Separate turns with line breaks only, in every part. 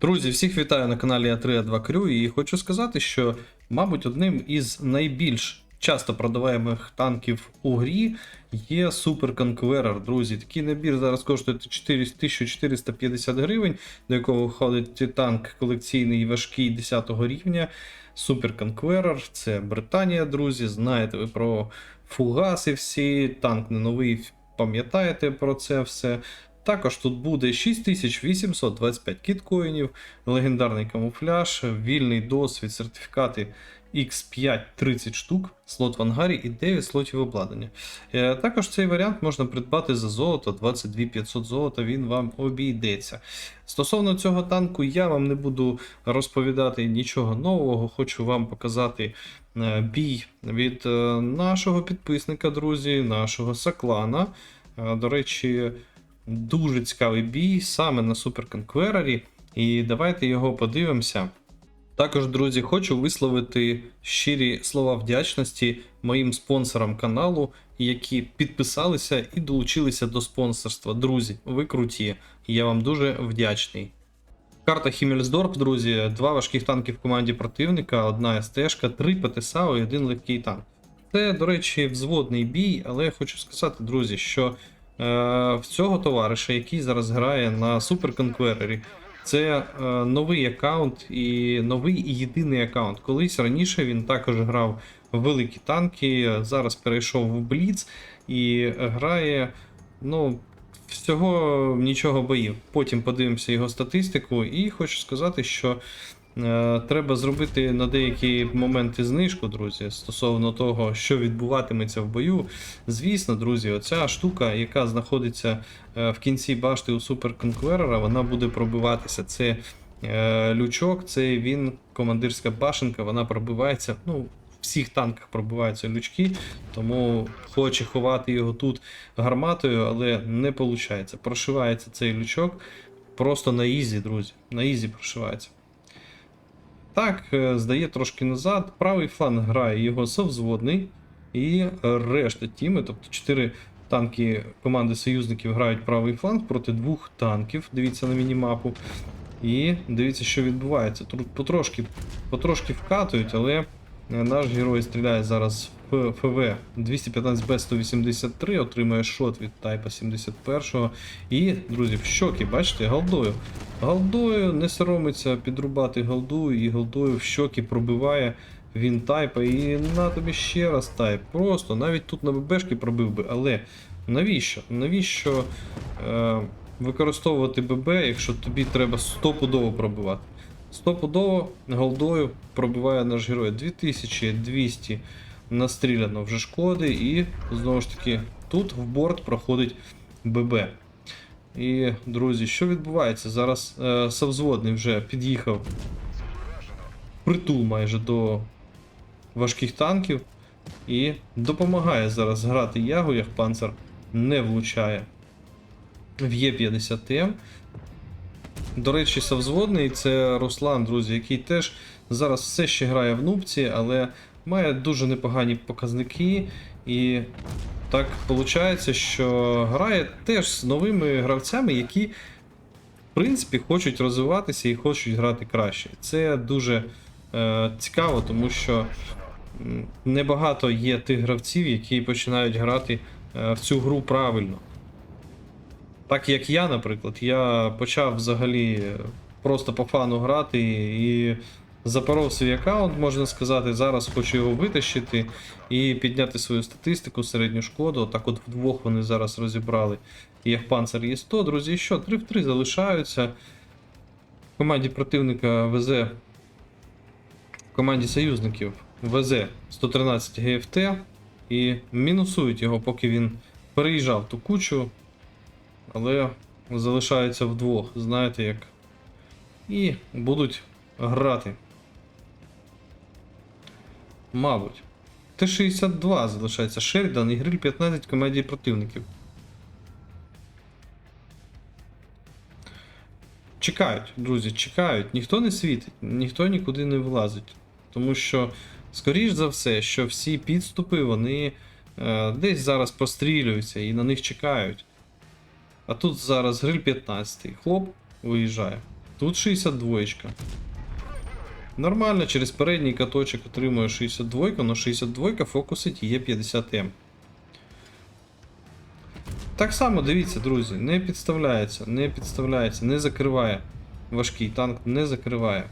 Друзі, всіх вітаю на каналі А3А2 Крю і хочу сказати, що, мабуть, одним із найбільш часто продаваємих танків у грі є Super Conqueror. Друзі, такий набір зараз коштує 4 1450 гривень, до якого входить танк колекційний важкий 10 рівня. Super Conqueror, це Британія, друзі. Знаєте ви про фугаси всі, танк не новий, пам'ятаєте про це все. Також тут буде 6825 кіткоїнів, легендарний камуфляж, вільний досвід, сертифікати X5 30 штук, слот в ангарі і 9 слотів обладнання. Е, Також цей варіант можна придбати за золото, 22 500 золота, він вам обійдеться. Стосовно цього танку, я вам не буду розповідати нічого нового, хочу вам показати е, бій від е, нашого підписника, друзі, нашого Саклана. До речі, дуже цікавий бій саме на Super Conqueror, і давайте його подивимося. Також, друзі, хочу висловити щирі слова вдячності моїм спонсорам каналу, які підписалися і долучилися до спонсорства. Друзі, ви круті, я вам дуже вдячний. Карта Хіммельсдорф, друзі, два важких танки в команді противника, одна СТшка, три ПТСАУ і один легкий танк. Це, до речі, взводний бій, але я хочу сказати, друзі, що в цього товариша, який зараз грає на Super Conqueror, це е, новий аккаунт і новий і єдиний аккаунт. Колись раніше він також грав в великі танки, зараз перейшов в Бліц і грає, ну, всього нічого боїв. Потім подивимося його статистику, і хочу сказати, що е, треба зробити на деякі моменти знижку, друзі, стосовно того, що відбуватиметься в бою. Звісно, друзі, оця штука, яка знаходиться е, в кінці башти у Conqueror, вона буде пробиватися. Це е, лючок, це він, командирська башенка, вона пробивається. Ну, всіх танках пробиваються лючки, тому хоче ховати його тут гарматою, але не виходить. Прошивається цей лючок просто на ізі, друзі. На ізі прошивається. Так, е, здає трошки назад. Правий фланг грає його совзводний. І решта тіми, тобто 4 танки команди союзників грають правий фланг проти двох танків. Дивіться на мінімапу. І дивіться, що відбувається. Тут потрошки, потрошки вкатують, але наш герой стріляє зараз в ФВ 215Б183, отримує шот від Тайпа 71. І, друзі, в щоки, бачите, голдою. Голдою не соромиться підрубати голду, і голдою в щоки пробиває він тайпа. І на тобі ще раз тайп. Просто навіть тут на ББшки пробив би, але навіщо? Навіщо е, використовувати ББ, якщо тобі треба стопудово пробивати? Стопудово голдою пробиває наш герой 2200 настріляно вже шкоди, і знову ж таки тут в борт проходить ББ. І, друзі, що відбувається? Зараз е, Савзводний вже під'їхав притул майже до важких танків і допомагає зараз грати Ягу, як панцер не влучає в Є50М. До речі, Савзводний це Руслан, друзі, який теж зараз все ще грає в нубці, але має дуже непогані показники. І так виходить, що грає теж з новими гравцями, які, в принципі, хочуть розвиватися і хочуть грати краще. Це дуже е, цікаво, тому що небагато є тих гравців, які починають грати е, в цю гру правильно. Так як я, наприклад, я почав взагалі просто по фану грати і запоров свій аккаунт, можна сказати. Зараз хочу його витащити і підняти свою статистику, середню шкоду. Так от вдвох вони зараз розібрали. Як панцер є 100, друзі, що? 3 в 3 залишаються. В команді противника везе. В команді союзників везе 113 ГФТ і мінусують його, поки він переїжджав ту кучу. Але залишаються вдвох, знаєте як. І будуть грати. Мабуть. Т-62 залишається Шерідан і гриль 15 комедій противників. Чекають, друзі, чекають. Ніхто не світить, ніхто нікуди не вилазить. Тому що, скоріш за все, що всі підступи вони е, десь зараз прострілюються і на них чекають. А тут зараз гриль 15. Хлоп виїжджає. Тут 62. Нормально, через передній каточок отримує 62, але 62 фокусить є 50М. Так само дивіться, друзі, не підставляється, не підставляється, не закриває. Важкий танк не закриває.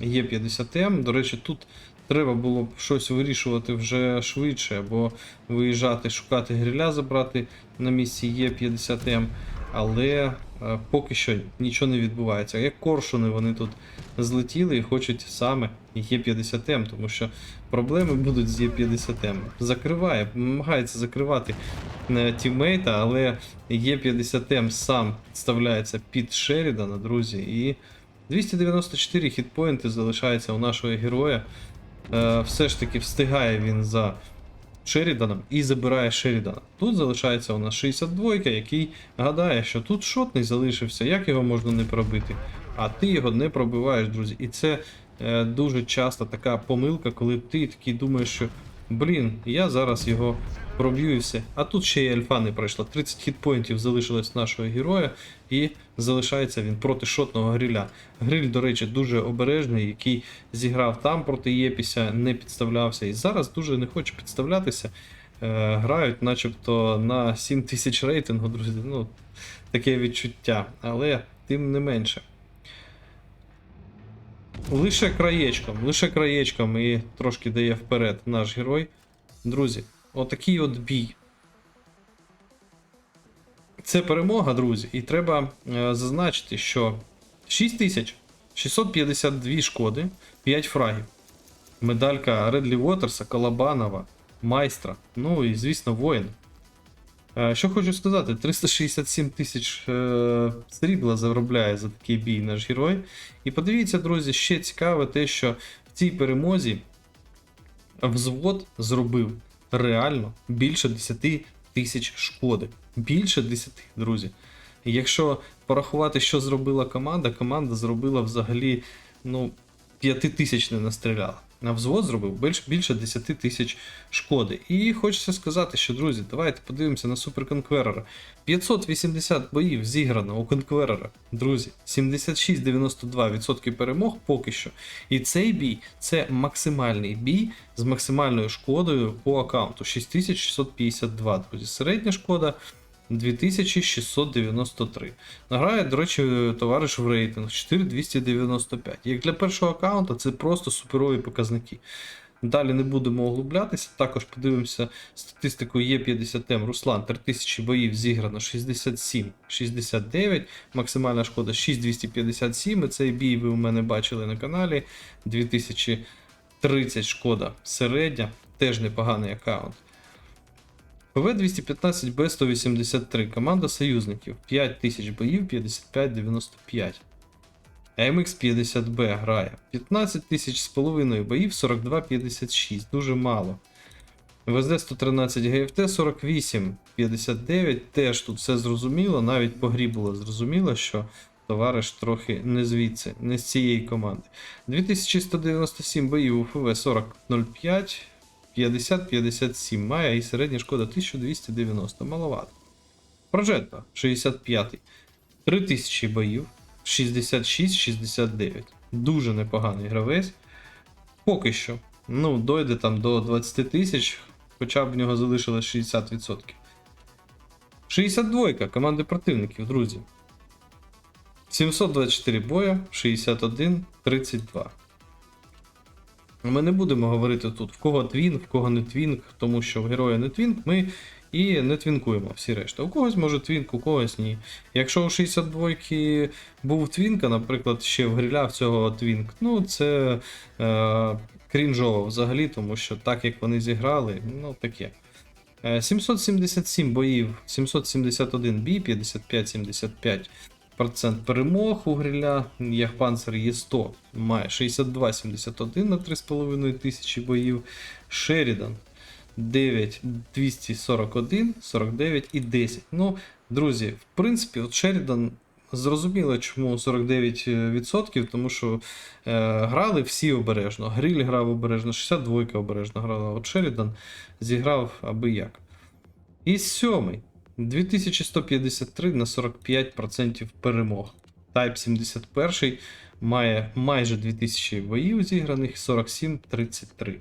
Є 50М. До речі, тут треба було б щось вирішувати вже швидше, або виїжджати, шукати гриля, забрати на місці є 50М. Але поки що нічого не відбувається. Як коршуни вони тут злетіли і хочуть саме Є50М, тому що проблеми будуть з Є50М. Закриває, намагається закривати е, тіммейта, але Є50М сам вставляється під Шерідана, друзі, і 294 хітпоінти залишається у нашого героя. Е, все ж таки встигає він за Шеріданом і забирає Шерідана. Тут залишається у нас 62, який гадає, що тут шотний залишився, як його можна не пробити. А ти його не пробиваєш, друзі. І це е, дуже часто така помилка, коли ти такий думаєш, що блін, я зараз його проб'ю і все. А тут ще й альфа не пройшла. 30 хітпоінтів залишилось нашого героя, і залишається він проти шотного гриля. Гриль, до речі, дуже обережний, який зіграв там проти Єпіся, не підставлявся. І зараз дуже не хоче підставлятися. Е, грають, начебто, на 7000 рейтингу, друзі. Ну, таке відчуття. Але тим не менше. Лише краєчком, лише краєчком і трошки дає вперед наш герой. Друзі, отакий от бій. Це перемога, друзі, і треба е, зазначити, що 6652 шкоди, 5 фрагів. Медалька Редлі Уотерса, Калабанова, Майстра, ну і, звісно, воїн. Е, Що хочу сказати, 367 тисяч е, срібла заробляє за такий бій наш герой. І подивіться, друзі, ще цікаве те, що в цій перемозі взвод зробив реально більше 10 тисяч шкоди. Більше 10, друзі. Якщо порахувати, що зробила команда, команда зробила взагалі ну, 5 тисяч не настріляла. На взвод зробив більш, більше 10 тисяч шкоди. І хочеться сказати, що, друзі, давайте подивимося на суперконкверера. 580 боїв зіграно у конкверера, друзі. 76-92% перемог поки що. І цей бій це максимальний бій з максимальною шкодою по аккаунту 6652, друзі. Середня шкода 2693. Награє, до речі, товариш в рейтинг 4295. Як для першого аккаунта, це просто суперові показники. Далі не будемо углублятися. Також подивимося статистику Є50М. Руслан 3000 боїв зіграно 67, 69. Максимальна шкода 6257. І цей бій ви у мене бачили на каналі. 2030 шкода середня, теж непоганий аккаунт. ПВ-215 Б183. Команда союзників. 5000 боїв, 55-95. MX50B грає. 15 тисяч з половиною боїв, 42-56. Дуже мало. ВЗ-113 ГФТ 48, 59. Теж тут все зрозуміло. Навіть по грі було зрозуміло, що товариш трохи не звідси, не з цієї команди. 2197 боїв у ФВ 40-05. 50-57 має і середня шкода 1290. Маловато. Прожетто 65. 3000 боїв. 66-69. Дуже непоганий гравець. Поки що. Ну, дойде там до 20 тисяч, хоча б в нього залишилось 60%. 62 команди противників, друзі. 724 боя, 61, 32. Ми не будемо говорити тут, в кого твінг, в кого не твінг, тому що в героя не твінг, ми і не твінкуємо всі решта. У когось може твінг, у когось ні. Якщо у 62 ки був твінка, наприклад, ще в гриля в цього твінк, ну це е, крінжово взагалі, тому що так як вони зіграли, ну таке. Е, 777 боїв, 771 бій, 55-75 процент перемог у гриля. Яхпанцер є 100, має 62-71 на 3,5 тисячі боїв. Шерідан 9, 241, 49 і 10. Ну, друзі, в принципі, от Шерідан. Зрозуміло, чому 49%, тому що е, грали всі обережно. Гриль грав обережно, 62 обережно грала. От Шерідан зіграв аби як. І сьомий. 2153 на 45% перемог. Type 71 має майже 2000 боїв зіграних, 47-33.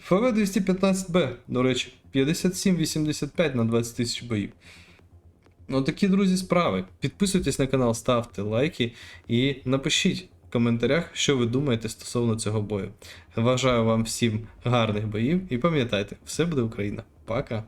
ФВ 215Б, до речі, 57-85 на 20 тисяч боїв. Ну, такі, друзі, справи. Підписуйтесь на канал, ставте лайки і напишіть в коментарях, що ви думаєте стосовно цього бою. Бажаю вам всім гарних боїв і пам'ятайте, все буде Україна. Пока!